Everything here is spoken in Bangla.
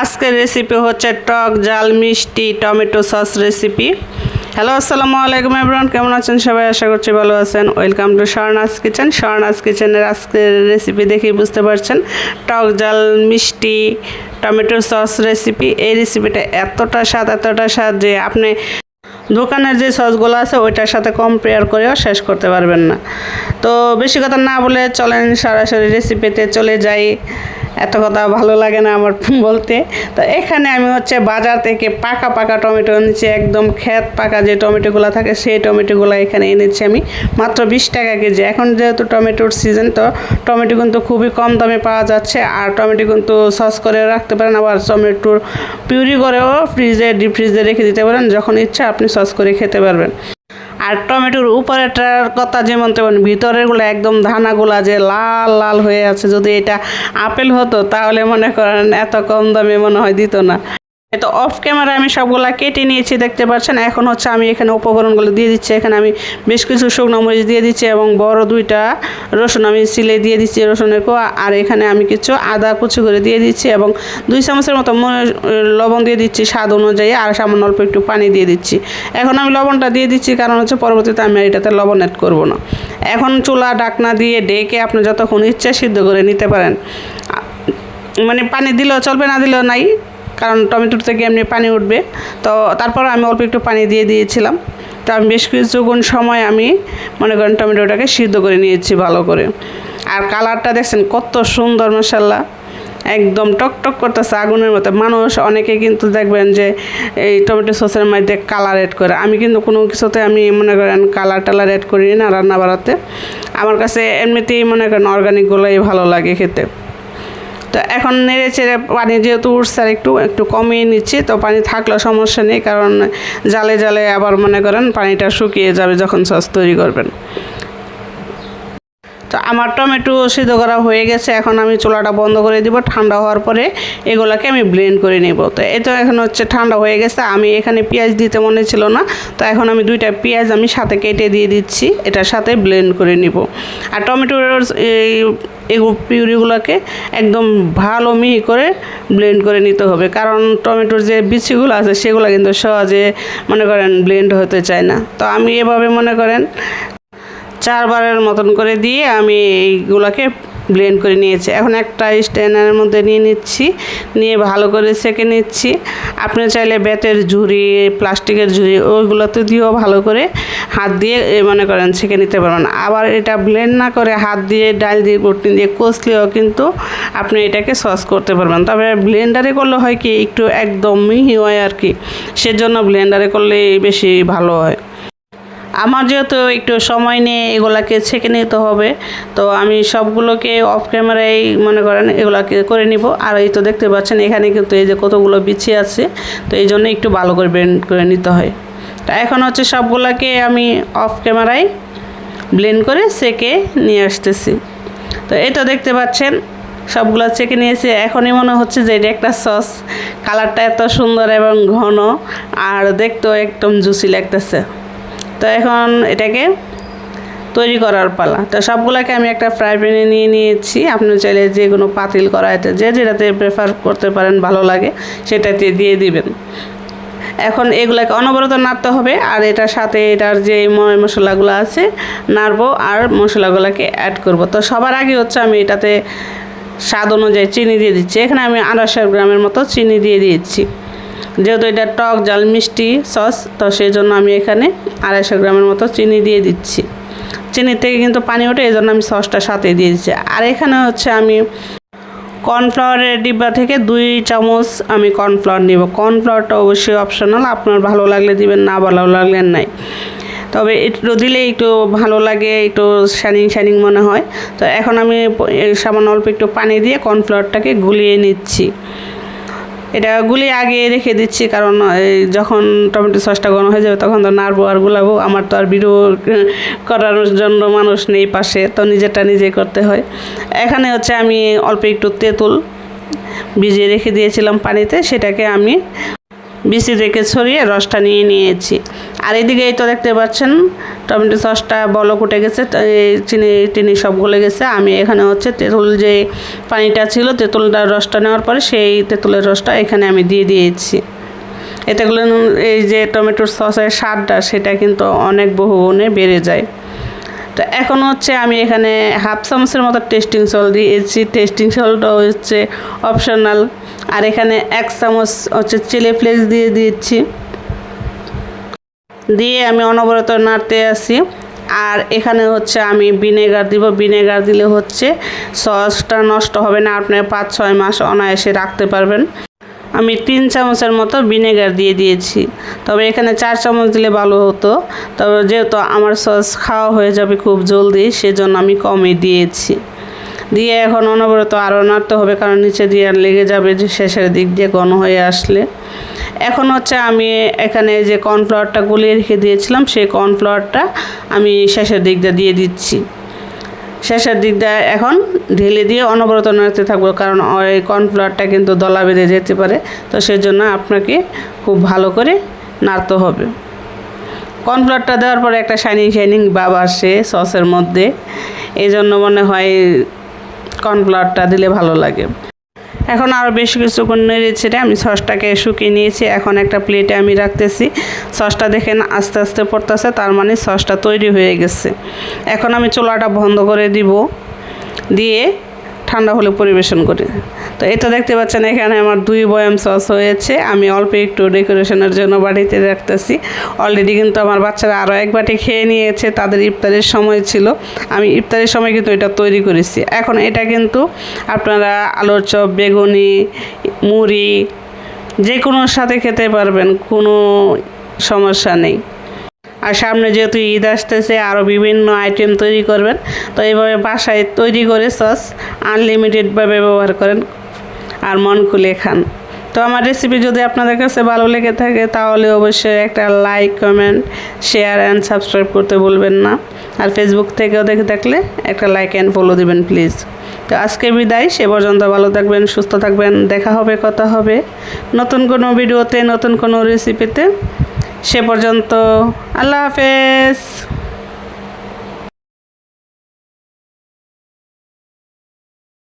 আজকের রেসিপি হচ্ছে টক জাল মিষ্টি টমেটো সস রেসিপি হ্যালো আসসালামু আলাইকুম এভরিওয়ান কেমন আছেন? সবাই আশা করছি ভালো আছেন। Welcome to Swarna's kitchen Swarna's কিচেনের আজকের রেসিপি দেখেই বুঝতে পারছেন। টক জাল মিষ্টি টমেটো সস রেসিপি এই রেসিপিটা এতটা স্বাদ এতটা স্বাদ যে আপনি দোকানের যে সসগুলো আছে, ওইটার সাথে কম্পেয়ার করেও শেষ করতে পারবেন না। তো বেশি কথা না বলে চলেন সরাসরি রেসিপিতে চলে যাই। এত কথা ভালো লাগে না আমার বলতে। তো এখানে আমি হচ্ছে বাজার থেকে পাকা পাকা টমেটো এনেছি, একদম ক্ষেত পাকা যে টমেটোগুলো থাকে সেই টমেটোগুলো এখানে এনেছি আমি। মাত্র বিশ টাকা কেজি। এখন যেহেতু টমেটোর সিজন তো টমেটো কিন্তু খুবই কম দামে পাওয়া যাচ্ছে। আর টমেটো কিন্তু সস করে রাখতে পারেন, আবার টমেটোর পিউরি করেও ফ্রিজে ডিপ ফ্রিজে রেখে দিতে পারেন, যখন ইচ্ছা আপনি সস করে খেতে পারবেন। আর টমেটোর উপরেটার কথা যেমন তেমন ভিতরেরগুলো একদম ধানাগুলা যে লাল লাল হয়ে আছে, যদি এটা আপেল হতো, তাহলে মনে করেন এত কম দামে মনে হয় দিত না। তো অফ ক্যামেরা আমি সবগুলা কেটে নিয়েছি, দেখতে পাচ্ছেন? এখন হচ্ছে আমি এখানে উপকরণগুলো দিয়ে দিচ্ছি। এখানে আমি বেশ কিছু শুকনো মরিচ দিয়ে দিচ্ছি এবং বড় দুইটা রসুন আমি সিলে দিয়ে দিচ্ছি রসুনের কোয়া। আর এখানে আমি কিছু আদা কুচি করে দিয়ে দিচ্ছি এবং দুই চামচের মতো লবণ দিয়ে দিচ্ছি স্বাদ অনুযায়ী আর সামান্য অল্প একটু পানি দিয়ে দিচ্ছি। এখন আমি লবণটা দিয়ে দিচ্ছি, কারণ হচ্ছে পরবর্তীতে আমি এটাতে লবণ অ্যাড করব না। এখন চুলা ডাকনা দিয়ে ডেকে আপনি যতক্ষণ ইচ্ছা সিদ্ধ করে নিতে পারেন। মানে পানি দিলেও চলবে, না দিলেও নাই। কারণ টমেটো থেকে এমনি পানি উঠবে। তো তারপর আমি অল্প একটু পানি দিয়ে দিয়েছিলাম। তো আমি বেশ কিছুক্ষণ সময় আমি মনে করেন টমেটোটাকে সিদ্ধ করে নিয়েছি ভালো করে। আর কালারটা দেখছেন কত সুন্দর মশাল্লা একদম টক টক করতেছে আগুনের মতো। মানুষ অনেকে কিন্তু দেখবেন যে এই টমেটো সসের মধ্যে কালার অ্যাড করে। আমি কিন্তু কোনো কিছুতে আমি মনে করেন কালার টালার অ্যাড করি না রান্না বাড়াতে আমার কাছে এমনিতেই মনে করেন অর্গানিকগুলোই ভালো লাগে খেতে। তো এখন নেড়ে চেড়ে পানি যেহেতু উঠছে আর একটু একটু কমিয়ে নিচ্ছি, তো পানি থাকলে সমস্যা নেই, কারণ জালে জালে আবার মনে করেন পানিটা শুকিয়ে যাবে যখন সস তৈরি করবেন। তো আমার টমেটো সিদ্ধ করা হয়ে গেছে, এখন আমি চুলাটা বন্ধ করে দিব, ঠান্ডা হওয়ার পরে এগুলোকে আমি ব্লেন্ড করে নেব। তো এই তো এখন হচ্ছে ঠান্ডা হয়ে গেছে, আমি এখানে পেঁয়াজ দিতে মনে ছিল না, তো এখন আমি দুইটা পেঁয়াজ আমি সাথে কেটে দিয়ে দিচ্ছি, এটার সাথে ব্লেন্ড করে নিব। আর টমেটোর এই পিউরিগুলোকে একদম ভালো মিহি করে ব্লেন্ড করে নিতে হবে, কারণ টমেটোর যে বিচিগুলো আছে, সেগুলো কিন্তু সহজে মনে করেন ব্লেন্ড হতে চায় না। তো আমি এভাবে মনে করেন চারবারের মতন করে দিয়ে আমি এইগুলোকে ব্লেন্ড করে নিয়েছি। এখন একটা স্ট্যান্ডের মধ্যে নিয়ে নিচ্ছি, নিয়ে ভালো করে সেঁকে নিচ্ছি। আপনি চাইলে বেতের ঝুড়ি, প্লাস্টিকের ঝুড়ি, ওইগুলোতে দিয়েও ভালো করে হাত দিয়ে মনে করেন সেঁকে নিতে পারবেন। আবার এটা ব্লেন্ড না করে হাত দিয়ে ডাল দিয়ে গুটনি দিয়ে কষলেও কিন্তু আপনি এটাকে সস করতে পারবেন। তবে ব্লেন্ডারে করলে হয় কি, একটু একদম মিহি হয় আর কি। সেজন্য ব্লেন্ডারে করলে বেশি ভালো হয়। আমার যেহেতু একটু সময় নিয়ে এগুলাকে ছেঁকে নিতে হবে, তো আমি সবগুলোকে অফ ক্যামেরায় মনে করেন এগুলাকে করে নিব। আর এই তো দেখতে পাচ্ছেন, এখানে কিন্তু এই যে কতগুলো বিছি আছে, তো এই জন্য একটু ভালো করে ব্লেন্ড করে নিতে হয়। তো এখন হচ্ছে সবগুলোকে আমি অফ ক্যামেরায় ব্লেন্ড করে সেকে নিয়ে আসতেছি। তো এই তো দেখতে পাচ্ছেন, সবগুলো চেকে নিয়েছি। এখনই মনে হচ্ছে যে এটা একটা সস কালারটা এত সুন্দর এবং ঘন, আর দেখতেও একদম জুসি লাগতেছে। তো এখন এটাকে তৈরি করার পালা। তো সবগুলোকে আমি একটা ফ্রাই প্যানে নিয়ে নিয়েছি। আপনি চাইলে যে কোনো পাতিল এটা যে যেটাতে প্রেফার করতে পারেন, ভালো লাগে, সেটাতে দিয়ে দিবেন। এখন এগুলাকে অনবরত নাড়তে হবে, আর এটার সাথে এটার যে মশলাগুলো আছে, নাড়বো আর মশলাগুলোকে অ্যাড করব। তো সবার আগে হচ্ছে আমি এটাতে স্বাদ অনুযায়ী চিনি দিয়ে দিচ্ছি। এখানে আমি আড়াইশো গ্রামের মতো চিনি দিয়ে দিয়েছি। যেহেতু এটা টক, জাল, মিষ্টি সস, তো সেই জন্য আমি এখানে আড়াইশো গ্রামের মতো চিনি দিয়ে দিচ্ছি। চিনি থেকে কিন্তু পানি ওঠে এই জন্য আমি সসটা সাথে দিয়ে দিচ্ছি। আর এখানে হচ্ছে আমি কর্নফ্লাওয়ারের ডিব্বা থেকে দুই চামচ আমি কর্নফ্লাওয়ার নিব। কর্নফ্লাওয়ারটা অবশ্যই অপশনাল আপনার ভালো লাগলে দিবেন, না ভালো লাগলে নাই। তবে একটু দিলে একটু ভালো লাগে, একটু শাইনিং শাইনিং মনে হয়। তো এখন আমি সামান্য অল্প একটু পানি দিয়ে কর্নফ্লাওয়ারটাকে গুলিয়ে নিচ্ছি। এটা গুলি আগে রেখে দিচ্ছি, কারণ, এই যখন টমেটো সসটা গরম হয়ে যাবে তখন তো নাড়বো আর গুলাবো। আমার তো আর ভিডিও করার জন্য মানুষ নেই পাশে, তো নিজেরটা নিজেই করতে হয়। এখানে হচ্ছে আমি অল্প একটু তেঁতুল ভিজিয়ে রেখে দিয়েছিলাম পানিতে, সেটাকে আমি বিচি রেখে ছড়িয়ে রসটা নিয়ে নিয়েছি। আর এদিকে এই তো দেখতে পাচ্ছেন, টমেটো সসটা বলক উঠে গেছে চিনি, টিনি সব গলে গেছে। আমি এখানে হচ্ছে তেঁতুল যে পানিটা ছিল তেঁতুলটার রসটা নেওয়ার পরে সেই তেঁতুলের রসটা এখানে আমি দিয়ে দিয়েছি। এতে করলে এই যে টমেটোর সসের স্বাদটা, সেটা কিন্তু অনেক বহু গুণে বেড়ে যায়। তো এখন হচ্ছে আমি এখানে হাফ চামচের মতো টেস্টিং সল দিয়েছি। টেস্টিং সলটা হচ্ছে অপশনাল। আর এখানে এক চামচ হচ্ছে চিলি ফ্লেক্স দিয়ে দিয়েছি দিয়ে আমি অনবরত নাড়তে আসি আর এখানে হচ্ছে আমি ভিনেগার দিব। ভিনেগার দিলে হচ্ছে সসটা নষ্ট হবে না। আপনি পাঁচ, ছয় মাস অনায়াসে রাখতে পারবেন। আমি তিন চামচের মতো ভিনেগার দিয়ে দিয়েছি। তবে এখানে চার চামচ দিলে ভালো হতো। তবে যেহেতু আমার সস খাওয়া হয়ে যাবে খুব জলদি, সেজন্য আমি কমই দিয়েছি। দিয়ে এখন অনবরত আরও নাড়তে হবে, কারণ নিচে দিয়ে লেগে যাবে যে শেষের দিক দিয়ে ঘন হয়ে আসলে। এখন হচ্ছে আমি এখানে যে কর্নফ্লাওয়ারটা গুলিয়ে রেখে দিয়েছিলাম, সেই কর্নফ্লাওয়ারটা আমি শেষের দিক দিয়ে দিয়ে দিচ্ছি। শেষের দিক দিয়ে এখন ঢেলে দিয়ে অনবরত নাড়তে থাকব, কারণ ওই কর্নফ্লাওয়ারটা কিন্তু দলা বেঁধে যেতে পারে। তো সেজন্য আপনাকে খুব ভালো করে নাড়তে হবে। কর্নফ্লাওয়ারটা দেওয়ার পরে একটা শাইনিং শাইনিং ভাব আসে সসের মধ্যে। এই জন্য মনে হয় কর্নফ্লাওয়ারটা দিলে ভালো লাগে। এখন আরও বেশ কিছুক্ষণ নেড়ে ছেড়ে আমি সসটাকে শুকিয়ে নিয়েছি। এখন একটা প্লেটে আমি রাখতেছি। সসটা দেখেন আস্তে আস্তে পড়তেছে, তার মানে সসটা তৈরি হয়ে গেছে। এখন আমি চোলাটা বন্ধ করে দিব। দিয়ে ঠান্ডা হলে পরিবেশন করি। তো এটা দেখতে পাচ্ছেন, এখানে আমার দুই বয়াম সস হয়েছে। আমি অল্প একটু ডেকোরেশনের জন্য বাড়িতে রাখতেছি। অলরেডি কিন্তু আমার বাচ্চারা আরও এক বাটি খেয়ে নিয়েছে, তাদের ইফতারের সময় ছিল। আমি ইফতারের সময় কিন্তু এটা তৈরি করেছি। এখন এটা কিন্তু আপনারা আলুর চপ, বেগুনি, মুড়ি যে কোনোর সাথে খেতে পারবেন, কোনো সমস্যা নেই। আর সামনে যেহেতু ঈদ আসতেছে আরও বিভিন্ন আইটেম তৈরি করবেন। তো এইভাবে বাসায় তৈরি করে সস আনলিমিটেডভাবে ব্যবহার করেন আর মন খুলে খান। তো আমার রেসিপি যদি আপনাদের কাছে ভালো লেগে থাকে, তাহলে অবশ্যই একটা like comment share and subscribe করতে বলবেন না। আর ফেসবুক থেকেও দেখে থাকলে একটা লাইক অ্যান্ড ফলো দিবেন প্লিজ তো আজকে বিদায়, সে পর্যন্ত ভালো থাকবেন, সুস্থ থাকবেন, দেখা হবে, কথা হবে। নতুন কোনো ভিডিওতে নতুন কোনো রেসিপিতে সে পর্যন্ত আল্লাহ হাফেজ।